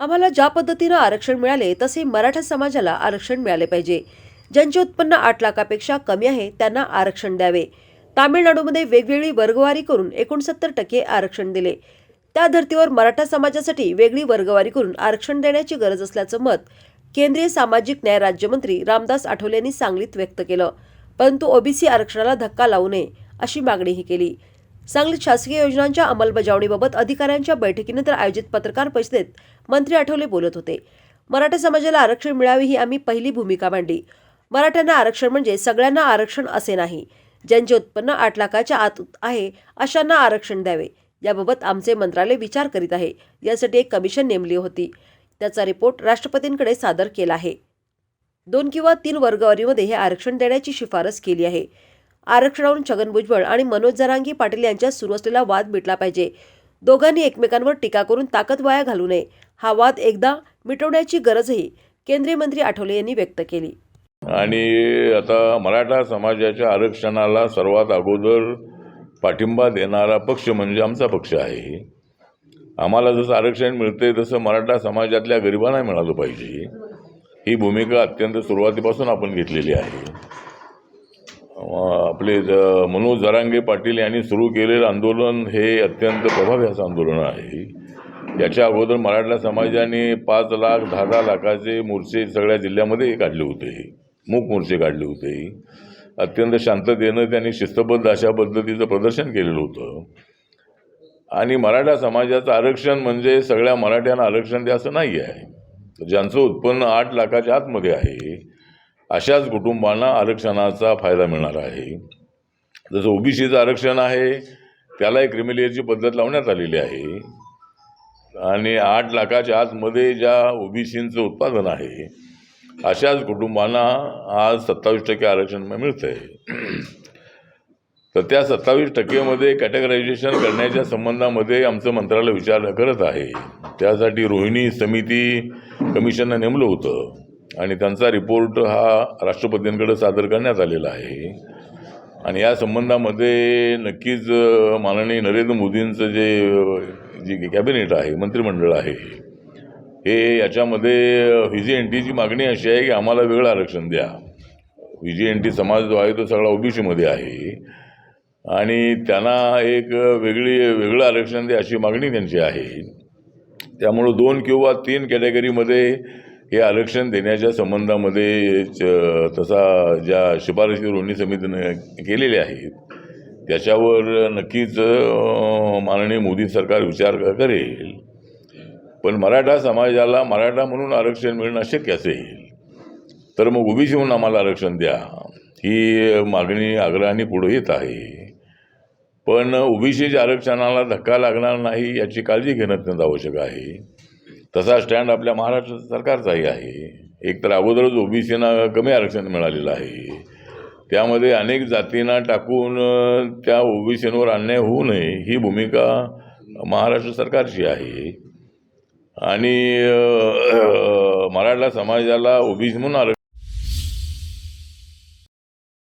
आम्हाला ज्या पद्धतीनं आरक्षण मिळाले तसे मराठा समाजाला आरक्षण मिळाले पाहिजे. ज्यांचे उत्पन्न आठ लाखापेक्षा कमी आहे त्यांना आरक्षण द्यावे. तामिळनाडूमध्ये वेगवेगळी वर्गवारी करून एकोणसत्तर टक्के आरक्षण दिले. त्या धर्तीवर मराठा समाजासाठी वेगळी वर्गवारी करून आरक्षण देण्याची गरज असल्याचं मत केंद्रीय सामाजिक न्याय राज्यमंत्री रामदास आठवले यांनी सांगलीत व्यक्त केलं. परंतु ओबीसी आरक्षणाला धक्का लावू नये अशी मागणीही केली. सांगलीत शासकीय योजनांच्या अंमलबजावणीबाबत अधिकाऱ्यांच्या बैठकीनंतर आयोजित पत्रकार परिषदेत मंत्री आठवले बोलत होते. मराठा समाजाला आरक्षण मिळावे ही आम्ही पहिली भूमिका मांडली. मराठ्यांना आरक्षण म्हणजे सगळ्यांना आरक्षण असे नाही. ज्यांचे उत्पन्न आठ लाखाच्या आत आहे अशांना आरक्षण द्यावे. याबाबत आमचे मंत्रालय विचार करीत आहे. यासाठी एक कमिशन नेमली होती. त्याचा रिपोर्ट राष्ट्रपतींकडे सादर केला आहे. दोन किंवा तीन वर्गवारीमध्ये हे आरक्षण देण्याची शिफारस केली आहे. आरक्षणावरून छगन भुजबळ आणि मनोज जरांगी पाटील यांच्यात सुरू असलेला वाद मिटला पाहिजे. दोघांनी एकमेकांवर टीका करून ताकद वाया घालू नये. हा वाद एकदा मिटवण्याची गरजही केंद्रीय मंत्री आठवले यांनी व्यक्त केली. आणि आता मराठा समाजाच्या आरक्षणाला सर्वात अगोदर पाठिंबा देणारा पक्ष म्हणजे आमचा पक्ष आहे आम्हाला जसं आरक्षण मिळते तसं मराठा समाजातल्या गरिबांना मिळालं पाहिजे ही भूमिका अत्यंत सुरुवातीपासून आपण घेतलेली आहे. आपले ज- मनोज जरांगे पाटील यांनी सुरू केलेलं आंदोलन हे अत्यंत प्रभावी असं आंदोलन आहे. याच्या अगोदर मराठा समाजाने पाच लाख दहा दहा लाखाचे मोर्चे सगळ्या जिल्ह्यामध्ये काढले होते. मूक मोर्चे काढले होते. अत्यंत शांततेनं त्यांनी शिस्तबद्ध अशा पद्धतीचं प्रदर्शन केलेलं होतं. आणि मराठा समाजाचं आरक्षण म्हणजे सगळ्या मराठ्यांना आरक्षण द्या असं नाही आहे ज्यांचं उत्पन्न आठ लाखाच्या आतमध्ये आहे अशाच कुटुंबांना आरक्षणाचा फायदा मिळणार आहे. जसं ओबीसीचं आरक्षण आहे त्याला एक क्रिमिलियरची पद्धत लावण्यात आलेली आहे. आणि आठ लाखाच्या आतमध्ये ज्या ओबीसींचं उत्पादन आहे अशाच कुटुंबांना आज सत्तावीस टक्के आरक्षण मिळतं आहे तर त्या सत्तावीस टक्केमध्ये कॅटेगरायझेशन करण्याच्या संबंधामध्ये आमचं मंत्रालय विचार करत आहे. त्यासाठी रोहिणी समिती कमिशननं नेमलं होतं. आणि त्यांचा रिपोर्ट हा राष्ट्रपतींकडे सादर करण्यात आलेला आहे. आणि या संबंधामध्ये नक्कीच माननीय नरेंद्र मोदींचं जे जे जी कॅबिनेट आहे मंत्रिमंडळ आहे हे याच्यामध्ये व्ही जी एन टीची मागणी अशी आहे की आम्हाला वेगळं आरक्षण द्या. व्ही जी एन टी समाज जो आहे तो सगळा ओबीसीमध्ये आहे. आणि त्यांना एक वेगळी वेगळं आरक्षण द्या अशी मागणी त्यांची आहे. त्यामुळं दोन किंवा तीन कॅटेगरीमध्ये हे आरक्षण देण्याच्या संबंधामध्ये च- तसा ज्या शिफारशी रोहिणी समितीने केलेल्या आहेत त्याच्यावर नक्कीच माननीय मोदी सरकार विचार करेल. पण मराठा समाजाला मराठा म्हणून आरक्षण मिळणं शक्य असेल तर मग ओबीसी म्हणून आम्हाला आरक्षण द्या ही मागणी आग्रहाने पुढे येत आहे. पण ओबीसीच्या आरक्षणाला धक्का लागणार नाही याची काळजी घेणं अत्यंत आवश्यक आहे. तसा स्टँड आपल्या महाराष्ट्र सरकारचाही आहे. एक तर अगोदरच ओबीसीना कमी आरक्षण मिळालेलं आहे. त्यामध्ये अनेक जातींना टाकून त्या ओबीसींवर अन्याय होऊ नये ही भूमिका महाराष्ट्र सरकारची आहे. आणि मराठा समाजाला ओबीसी म्हणून आरक्षण